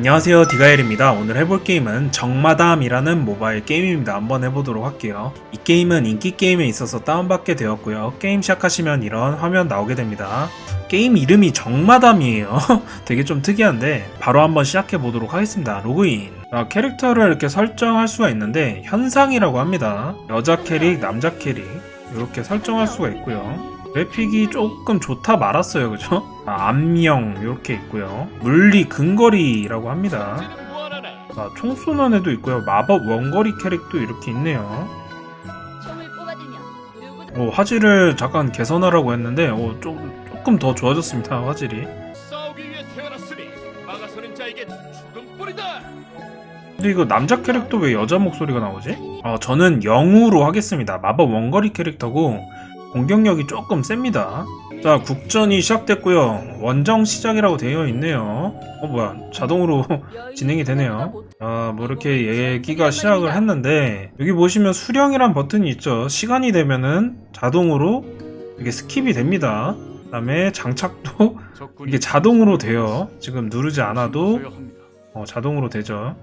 안녕하세요 디가엘입니다. 오늘 해볼 게임은 정마담이라는 모바일 게임입니다. 한번 해보도록 할게요. 이 게임은 인기 게임에 있어서 다운받게 되었고요. 게임 시작하시면 이런 화면 나오게 됩니다. 게임 이름이 정마담이에요. 되게 좀 특이한데 바로 한번 시작해 보도록 하겠습니다. 로그인. 자, 캐릭터를 이렇게 설정할 수가 있는데 현상이라고 합니다. 여자 캐릭 남자 캐릭. 이렇게 설정할 수가 있고요 그래픽이 조금 좋다 말았어요 그죠? 아, 암명 이렇게 있고요 물리 근거리라고 합니다 아, 총 쏘는 애도 있고요 마법 원거리 캐릭도 이렇게 있네요 오, 화질을 잠깐 개선하라고 했는데 오, 좀, 조금 더 좋아졌습니다 화질이. 근데 이거 남자 캐릭터 왜 여자 목소리가 나오지? 어, 저는 영우로 하겠습니다 마법 원거리 캐릭터고 공격력이 조금 셉니다 자 국전이 시작됐고요 원정 시작이라고 되어 있네요 어 뭐야 자동으로 진행이 되네요. 아, 뭐 이렇게 얘기가 시작을 했는데 여기 보시면 수령이란 버튼이 있죠. 시간이 되면은 자동으로 이게 스킵이 됩니다. 그 다음에 장착도 이게 자동으로 돼요. 지금 누르지 않아도 어, 자동으로 되죠.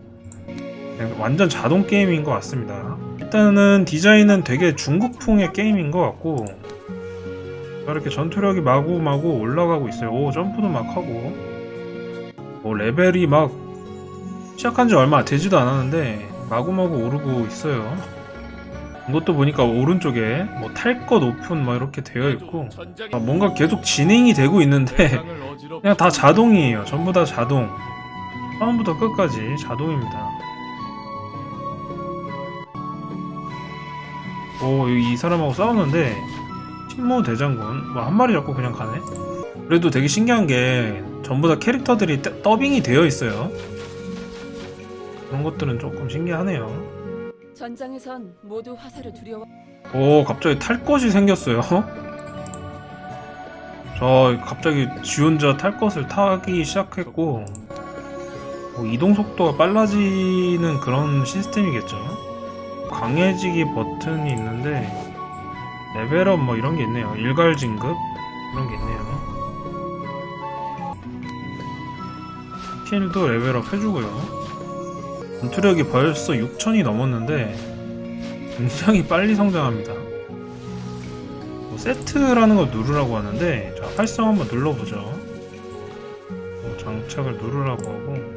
완전 자동 게임인 것 같습니다. 일단은 디자인은 되게 중국풍의 게임인 것 같고 자, 이렇게 전투력이 마구마구 올라가고 있어요. 오 점프도 막 하고 뭐 레벨이 막 시작한 지 얼마 되지도 않았는데 마구마구 오르고 있어요. 이것도 보니까 오른쪽에 뭐 탈 것 오픈 뭐 이렇게 되어 있고 아, 뭔가 계속 진행이 되고 있는데 그냥 다 자동이에요. 전부 다 자동. 처음부터 끝까지 자동입니다. 오, 이 사람하고 싸우는데 신모 대장군 뭐 한 마리 잡고 그냥 가네. 그래도 되게 신기한 게 전부 다 캐릭터들이 더- 더빙이 되어 있어요. 그런 것들은 조금 신기하네요. 전장에선 모두 화살을 두려워. 오, 갑자기 탈 것이 생겼어요. 저 갑자기 지 혼자 탈 것을 타기 시작했고 뭐 이동 속도가 빨라지는 그런 시스템이겠죠. 강해지기 버튼이 있는데 레벨업 뭐 이런 게 있네요. 일괄 진급 그런 게 있네요. 스킬도 레벨업 해주고요. 전투력이 벌써 6천이 넘었는데 굉장히 빨리 성장합니다. 뭐 세트라는 걸 누르라고 하는데 자, 활성 한번 눌러보죠. 뭐 장착을 누르라고 하고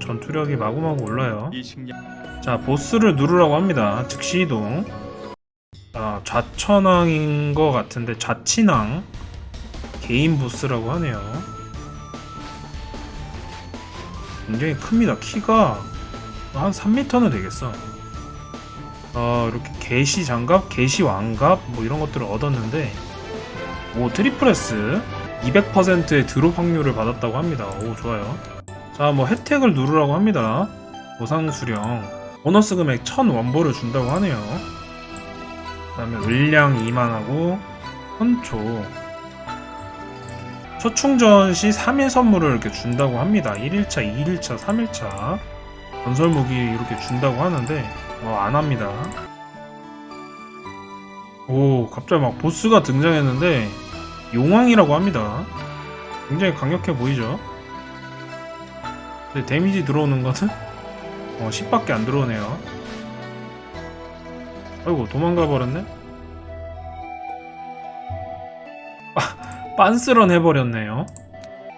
전투력이 마구마구 올라요. 자 보스를 누르라고 합니다. 즉시 이동. 아 좌천왕인 것 같은데 좌친왕 개인 보스라고 하네요. 굉장히 큽니다. 키가 한 3m는 되겠어. 어, 이렇게 개시 장갑, 개시 왕갑 뭐 이런 것들을 얻었는데 오 트리플 S 200%의 드롭 확률을 받았다고 합니다. 오 좋아요. 자 뭐 혜택을 누르라고 합니다. 보상 수령 보너스 금액 1000원보를 준다고 하네요. 그 다음에 을량 2만하고 선초 초충전 시 3일 선물을 이렇게 준다고 합니다. 1일차, 2일차, 3일차 건설 무기 이렇게 준다고 하는데 어, 안 합니다. 오, 갑자기 막 보스가 등장했는데 용왕이라고 합니다. 굉장히 강력해 보이죠? 근데 데미지 들어오는 거는 어, 10밖에 안 들어오네요. 아이고 도망가 버렸네. 아, 빤스런 해버렸네요.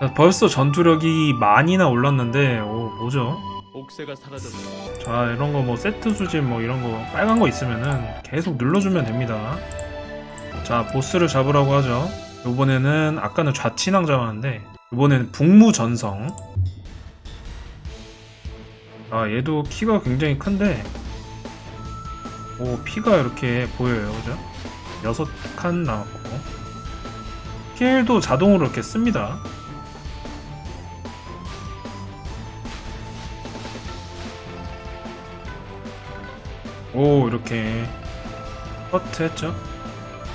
자, 벌써 전투력이 많이나 올랐는데 오 뭐죠? 옥새가 사라졌다. 자 이런 거 뭐 세트 수집 뭐 이런 거 빨간 거 있으면은 계속 눌러주면 됩니다. 자 보스를 잡으라고 하죠. 이번에는 아까는 좌친왕 잡았는데 이번에는 북무전성. 아 얘도 키가 굉장히 큰데 오 피가 이렇게 보여요, 그죠? 여섯 칸 나왔고 킬도 자동으로 이렇게 씁니다. 오 이렇게 커트 했죠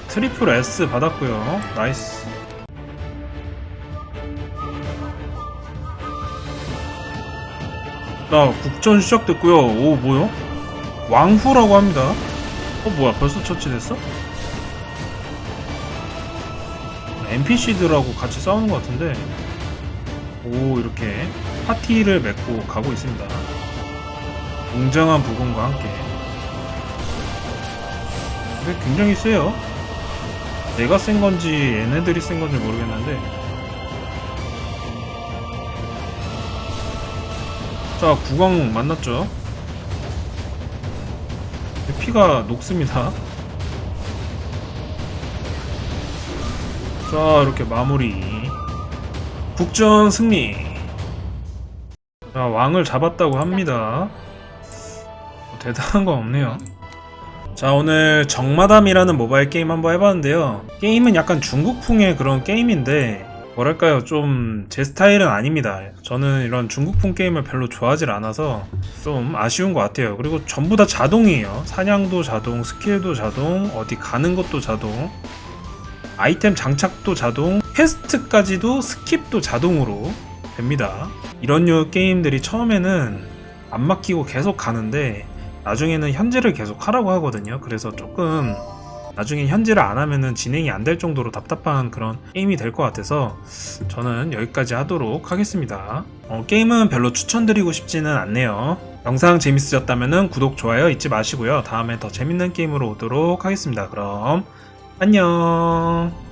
트리플 S 받았고요 나이스 자 국전 시작됐고요. 오 뭐요? 왕후라고 합니다. 어 뭐야? 벌써 처치됐어? NPC들하고 같이 싸우는 것 같은데. 오 이렇게 파티를 맺고 가고 있습니다. 웅장한 부분과 함께. 근데 굉장히 세요. 내가 센 건지 얘네들이 센 건지 모르겠는데 자 구강 만났죠? 피가 녹습니다. 자 이렇게 마무리. 국전 승리. 자 왕을 잡았다고 합니다. 뭐 대단한 건 없네요. 자 오늘 정마담이라는 모바일 게임 한번 해봤는데요. 게임은 약간 중국풍의 그런 게임인데 뭐랄까요 좀 제 스타일은 아닙니다. 저는 이런 중국풍 게임을 별로 좋아하질 않아서 좀 아쉬운 것 같아요. 그리고 전부 다 자동이에요. 사냥도 자동 스킬도 자동 어디 가는 것도 자동 아이템 장착도 자동 퀘스트까지도 스킵도 자동으로 됩니다. 이런 류 게임들이 처음에는 안 막히고 계속 가는데 나중에는 현질을 계속 하라고 하거든요. 그래서 조금 나중에 현질을 안 하면은 진행이 안 될 정도로 답답한 그런 게임이 될 것 같아서 저는 여기까지 하도록 하겠습니다. 어, 게임은 별로 추천드리고 싶지는 않네요. 영상 재밌으셨다면 구독, 좋아요 잊지 마시고요. 다음에 더 재밌는 게임으로 오도록 하겠습니다. 그럼 안녕.